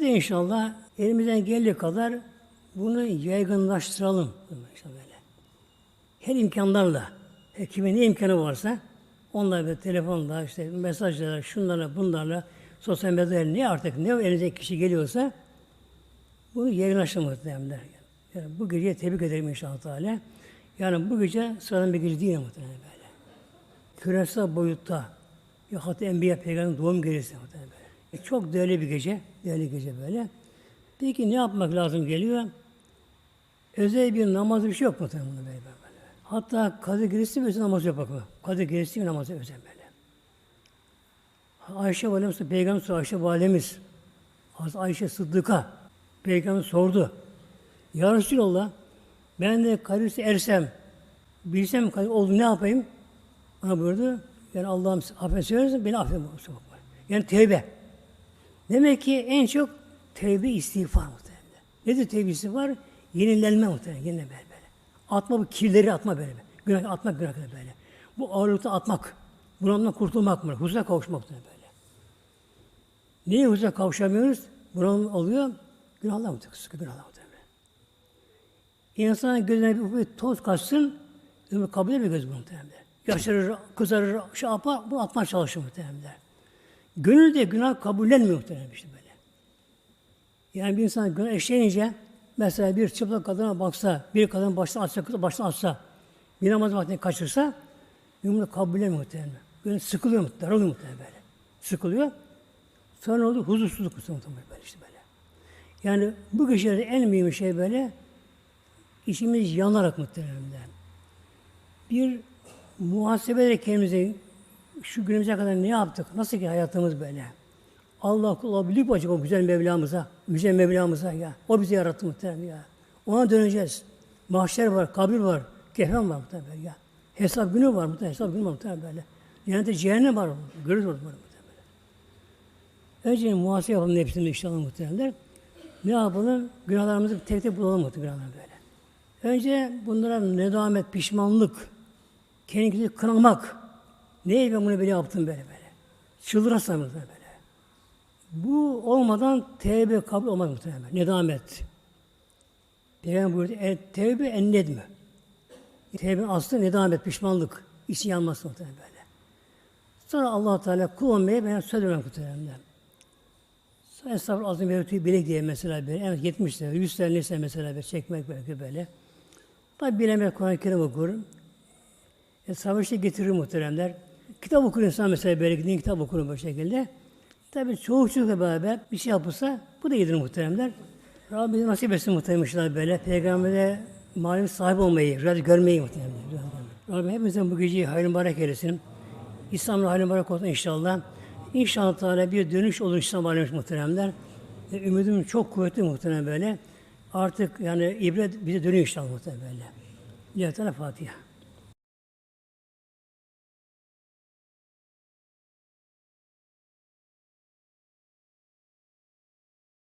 Bir de inşallah elimizden geldiği kadar bunu yaygınlaştıralım. İşte böyle. Her imkanlarla, her kimin ne imkanı varsa onlarla böyle telefonla, işte mesajlarla, şunlarla, bunlarla, sosyal medyayla ne artık ne elinize kişi geliyorsa bunu yaygınlaştırmak muhtemelen. Yani bu geceye tebrik ederim inşallah Teala. Yani bu gece sıradan bir gece değil muhtemelen böyle. Küresel boyutta ya hatta Enbiya Peygamber'in doğum gecesi muhtemelen böyle. E, çok değerli bir gece, değerli gece böyle. Peki ne yapmak lazım geliyor? Özel bir namaz bir şey yok muhtemelen böyle. böyle. Hatta Kadir Gecesi özel namaz yok bakma. Kadir Gecesi bir namaz özel böyle. Ayşe Validemiz, Peygamber sordu, Ayşe Validemiz, Ayşe Sıddık'a Peygamber sordu. Ya Resulallah, ben de Kadir'si ersem, bilsem Kadir oldu ne yapayım? Bana buyurdu. Yani Allah'ım affet söylersen beni affet. Yani tevbe. Demek ki en çok tevbe istiğfar muhtemelen. Nedir tevbe istiğfar? Yenilenme muhtemelen. Yenileme böyle. Atma bu kirleri atma böyle. Günah atmak günah böyle. Bu ağırlıkta atmak. Bundan kurtulmak mı? Huzura kavuşmak muhtemelen böyle. Niye huzura kavuşamıyoruz? Bunalım oluyor. Günahlar muhtemelen. Sıkı günahlar muhtemelen. İnsanın gözüne bir toz kaçsın, ömür kabul bir göz muhtemelen. Yaşarır, kızarır, şey yapar, bunu atmaya çalışır muhtemelen. Gönülde günah kabullenmiyor muhtemelen işte böyle. Yani bir insan günah işleyince, mesela bir çıplak kadına baksa, bir kadın baştan atsa, baştan atsa, bir namaz vaktini kaçırsa, bunu kabullenmiyor muhtemelen. Gönül sıkılıyor muhtemelen, daralıyor muhtemelen böyle. Sıkılıyor. Sonra oldu huzursuzluk muhtemelen böyle işte böyle. Yani bu geceleri en mühim şey böyle, işimiz yanarak muhtemelen. Bir muhasebe ederek kendimize şu günümüze kadar ne yaptık? Nasıl ki hayatımız böyle? Allah kula bilir mi acaba güzel Mevlamıza? Güzel Mevlamıza ya. O bizi yarattı muhtemelen ya. Ona döneceğiz. Mahşer var, kabir var, kefen var muhtemelen ya. Hesap günü var muhtemelen, hesap günü var muhtemelen böyle. Cennette cehennem var, görürüz orada muhtemelen. Önce muhasebe yapalım hepsini inşallah muhtemelen. Ne yapalım? Günahlarımızı tek tek bulalım muhtemelen böyle. Önce bunlara nedamet, pişmanlık, kendimizi kınamak. Neye ben bunu böyle yaptım böyle böyle. Çıldırasam böyle. Bu olmadan tevbe kabul olmaz muhtemelen. Nedamet. Peygamber buyurdu, e, tevbe en nedmi. Tevbe aslı nedamet, pişmanlık. İçi yanması muhtemelen böyle. Sonra allah Teala kul olmaya ben söz vermem muhtemelen. Sonra Estağfurullah azim ve bilek diye mesela böyle. En az 70 sene, 100 sene neyse mesela böyle çekmek belki böyle. Tabi bilemez Kur'an-ı Kerim okurum. E, savaşta getirir muhteremler. Kitap okur insan mesela böyle gidin kitap okur bu şekilde. Tabi çoğu çocukla beraber bir şey yapılsa bu da iyidir muhteremler. Rabbim nasip etsin muhteremler böyle. Peygamber'e malum sahibi olmayı, rüyada görmeyi muhteremler. Rabbim hepimizin bu geceyi hayırlı mübarek eylesin. İslam'la hayırlı mübarek olsun inşallah. İnşallah Teala bir dönüş olur İslam alemine muhteremler. Ümidim çok kuvvetli muhterem böyle. Artık yani ibret bize dönüyor inşallah muhterem böyle. Lillahi Teala Fatiha.